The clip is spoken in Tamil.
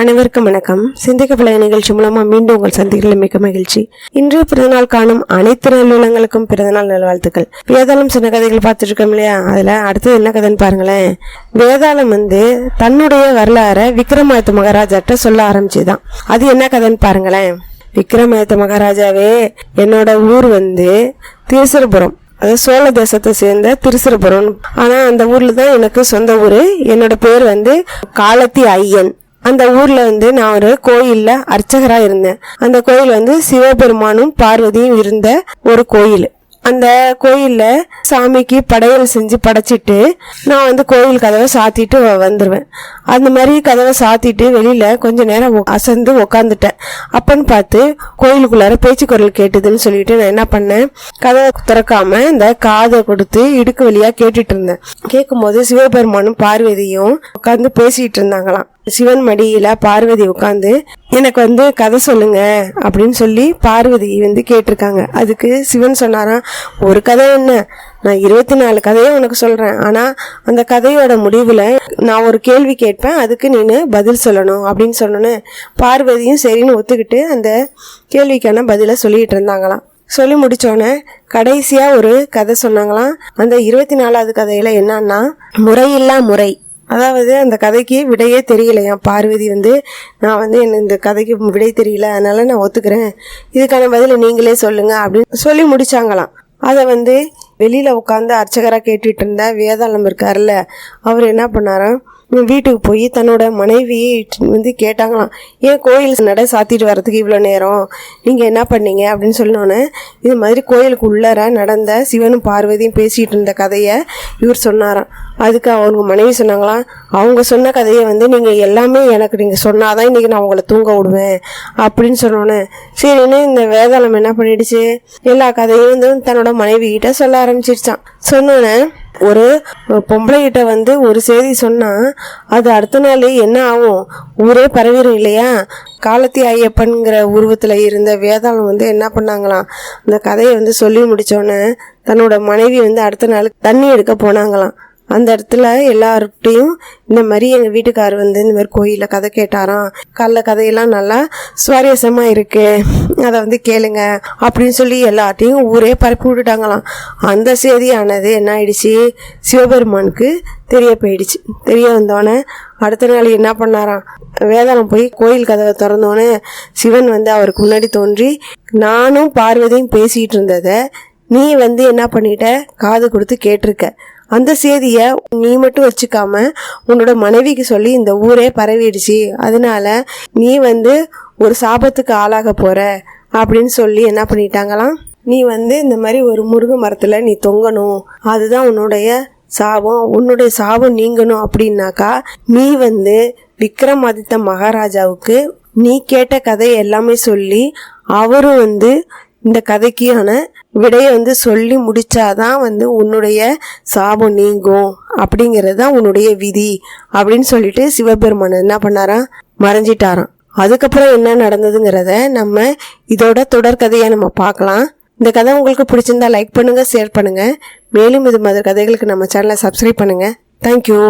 அனைவருக்கும் வணக்கம். சிந்திக்க பழைய நிகழ்ச்சி மூலமா மீண்டும் உங்கள் சந்திகளில் மிக்க மகிழ்ச்சி. இன்று பிறந்தநாள் காணும் அனைத்து நல்லுள்ளங்களுக்கும் பிறந்தநாள் நல்வாழ்த்துக்கள். வேதாளம் சின்ன கதைகள் பார்த்துட்டு இருக்கோம் இல்லையா? அதுல அடுத்தது என்ன கதைன்னு பாருங்களேன். வேதாளம் வந்து தன்னுடைய வரலாறை விக்ரமாயத்து மகாராஜாட்ட சொல்ல ஆரம்பிச்சுதான். அது என்ன கதைன்னு பாருங்களேன். விக்ரமாயத்த மகாராஜாவே என்னோட ஊர் வந்து திருசிரபுரம் அதாவது சோழ தேசத்தை சேர்ந்த திருசிரபுரம் ஆனா அந்த ஊர்ல தான் எனக்கு சொந்த ஊரு. என்னோட பேர் வந்து காலத்தி ஐயன். அந்த ஊர்ல வந்து நான் ஒரு கோயில்ல அர்ச்சகரா இருந்தேன். அந்த கோயில் வந்து சிவபெருமானும் பார்வதியும் இருந்த ஒரு கோயில். அந்த கோயில்ல சாமிக்கு படையல் செஞ்சு படைச்சிட்டு நான் வந்து கோயில் கதவை சாத்திட்டு வ- வந்துருவேன். அந்த மாதிரி கதவை சாத்திட்டு வெளியில கொஞ்ச நேரம் அசந்து உக்காந்துட்டேன். அப்பன்னு பார்த்து கோயிலுக்குள்ளார பேச்சு குரல் கேட்டுதுன்னு சொல்லிட்டு நான் என்ன பண்ணேன்? கதவை திறக்காம இந்த காதை கொடுத்து இடுக்கு வழியா கேட்டுட்டு இருந்தேன். கேட்கும்போது சிவபெருமானும் பார்வதியும் உட்காந்து பேசிட்டு இருந்தாங்களாம். சிவன் மடியில பார்வதி உட்காந்து எனக்கு வந்து கதை சொல்லுங்க அப்படின்னு சொல்லி பார்வதி வந்து கேட்டிருக்காங்க. அதுக்கு சிவன் சொன்னாராம் ஒரு கதை என்ன? நான் இருபத்தி நாலு கதையை உனக்கு சொல்றேன். ஆனா அந்த கதையோட முடிவுல நான் ஒரு கேள்வி கேட்பேன். அதுக்கு நீனு பதில் சொல்லணும் அப்படின்னு சொன்னோன்னு பார்வதியும் சரின்னு ஒத்துக்கிட்டு அந்த கேள்விக்கான பதிலை சொல்லிட்டு இருந்தாங்களாம். சொல்லி முடிச்சோடனே கடைசியா ஒரு கதை சொன்னாங்களாம். அந்த இருபத்தி நாலாவது கதையில என்னன்னா முறையில்லா முறை. அதாவது அந்த கதைக்கு விடையே தெரியலையா? பார்வதி வந்து நான் வந்து என்ன இந்த கதைக்கு விடை தெரியல அதனால நான் ஒத்துக்கிறேன். இதுக்கான பதிலை நீங்களே சொல்லுங்க அப்படின்னு சொல்லி முடிச்சாங்களாம். அதை வந்து வெளியில உட்காந்து அர்ச்சகராக கேட்டுட்டு இருந்த வேதாளம் இருக்காருல்ல அவர் என்ன பண்ணாராம்? வீட்டுக்கு போய் தன்னோட மனைவி வந்து கேட்டாங்களாம் ஏன் கோயில் நடை சாத்திட்டு வர்றதுக்கு இவ்வளோ நேரம்? நீங்கள் என்ன பண்ணீங்க? அப்படின்னு சொன்னோன்னே இது மாதிரி கோயிலுக்கு உள்ளார நடந்த சிவனும் பார்வதியும் பேசிகிட்டு இருந்த கதையை இவர் சொன்னாராம். அதுக்கு அவங்க மனைவி சொன்னாங்களாம் அவங்க சொன்ன கதையை வந்து நீங்கள் எல்லாமே எனக்கு நீங்கள் சொன்னால் தான் இன்றைக்கி நான் உங்களை தூங்க விடுவேன். அப்படின்னு சொன்னோன்னே சரின்னு இந்த வேதாளம் என்ன பண்ணிடுச்சு? எல்லா கதையும் வந்து தன்னோட மனைவி கிட்ட சொல்ல ஆரம்பிச்சிருச்சான் சொன்னோன்னே ஒரு பொம்பளைகிட்ட வந்து ஒரு செய்தி சொன்னா அது அடுத்த நாள் என்ன ஆகும்? ஊரே பரவிடும் இல்லையா? காலத்தி ஐயப்பன்கிற உருவத்தில் இருந்த வேதாளம் வந்து என்ன பண்ணாங்களாம்? அந்த கதையை வந்து சொல்லி முடித்தோன்னே தன்னோட மனைவி வந்து அடுத்த நாள் தண்ணி எடுக்க போனாங்களாம். அந்த இடத்துல எல்லார்கிட்டையும் இந்த மாதிரி எங்கள் வீட்டுக்கார் வந்து இந்த மாதிரி கோயிலில் கதை கேட்டாராம். காலைல கதையெல்லாம் நல்லா சுவாரஸ்யமாக இருக்குது அதை வந்து கேளுங்க அப்படின்னு சொல்லி எல்லார்ட்டையும் ஊரே பரப்பி விட்டுட்டாங்களாம். அந்த செய்தியானது என்ன ஆயிடுச்சு? சிவபெருமானுக்கு தெரிய போயிடுச்சு. தெரிய வந்தோடனே அடுத்த நாள் என்ன பண்ணாராம்? வேதாளம் போய் கோயில் கதவை திறந்தோடனே சிவன் வந்து அவருக்கு முன்னாடி தோன்றி நானும் பார்வதியும் பேசிகிட்டு இருந்ததை நீ வந்து என்ன பண்ணிட்ட? காது கொடுத்து கேட்டிருக்க. அந்த செய்தியை நீ மட்டும் வச்சுக்காம உன்னோட மனைவிக்கு சொல்லி இந்த ஊரே பரவிடுச்சு. அதனால நீ வந்து ஒரு சாபத்துக்கு ஆளாக போகிற அப்படின்னு சொல்லி என்ன பண்ணிட்டாங்களாம்? நீ வந்து இந்த மாதிரி ஒரு முருங்கை மரத்தில் நீ தொங்கணும். அதுதான் உன்னுடைய சாபம். உன்னுடைய சாபம் நீங்கணும் அப்படின்னாக்கா நீ வந்து விக்ரமாதித்த மகாராஜாவுக்கு நீ கேட்ட கதை எல்லாமே சொல்லி அவரும் வந்து இந்த கதைக்கான விடையை வந்து சொல்லி முடிச்சாதான் வந்து உன்னுடைய சாபம் நீங்கும். அப்படிங்கிறது தான் உன்னுடைய விதி அப்படின்னு சொல்லிட்டு சிவபெருமான் என்ன பண்ணாராம்? மறைஞ்சிட்டாராம். அதுக்கப்புறம் என்ன நடந்ததுங்கிறத நம்ம இதோட தொடர்கதையை நம்ம பார்க்கலாம். இந்த கதை உங்களுக்கு பிடிச்சிருந்தா லைக் பண்ணுங்கள் ஷேர் பண்ணுங்கள் மேலும் இது மாதிரி கதைகளுக்கு நம்ம சேனலை சப்ஸ்கிரைப் பண்ணுங்கள் தேங்க்யூ